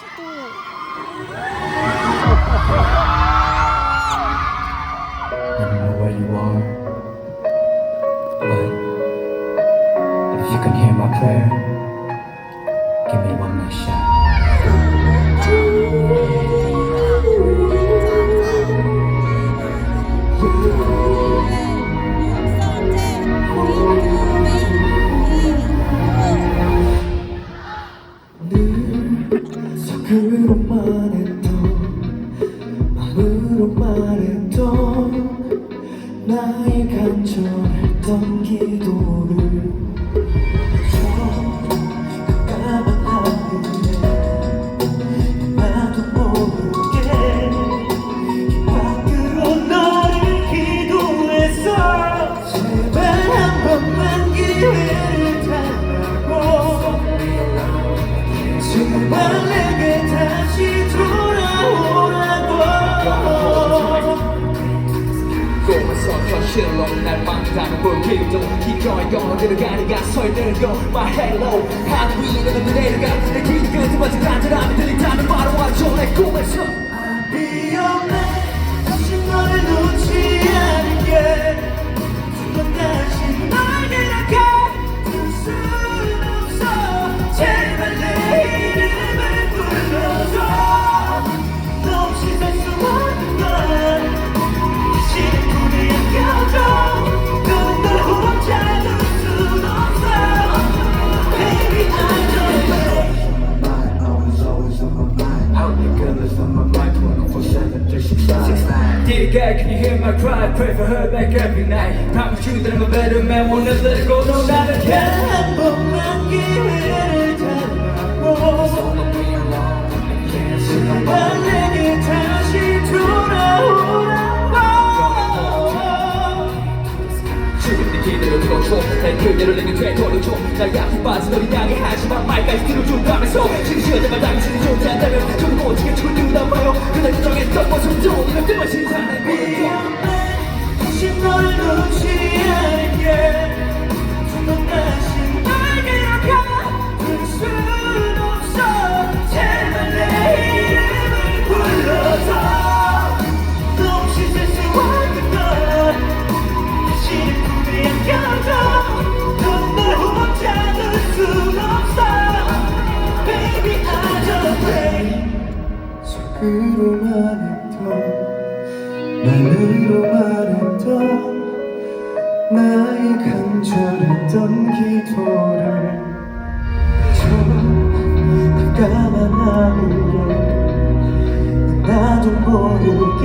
I don't know where you are, but if you can hear my prayer, give me one last shot. 속으로만 했던 마음으로만 했던 나의 간절했던 기도 만나는 불길도 기꺼이 걸어들어 가니가 설레는 거 My hello 하늘 위로 내려가 내귀 끝에마저 간절함이 들린다면 바로 와줘 내 꿈에서 God, can you hear my cry? Pray for her back every night Promise you that I'm a better man, won't let her go No, not again 한 번만 기회를 달라고 제발 내게 다시 돌아오라고 지금 네 기대를 들어줘 날 그대로 내게 되돌려줘 날 약속 빠진 너를 향해 하지만 말까지 들어준다면서 속으로만 했던 만으로만 했던 나의 간절했던 기도를 저 깜깜한 하늘에 나도 모르게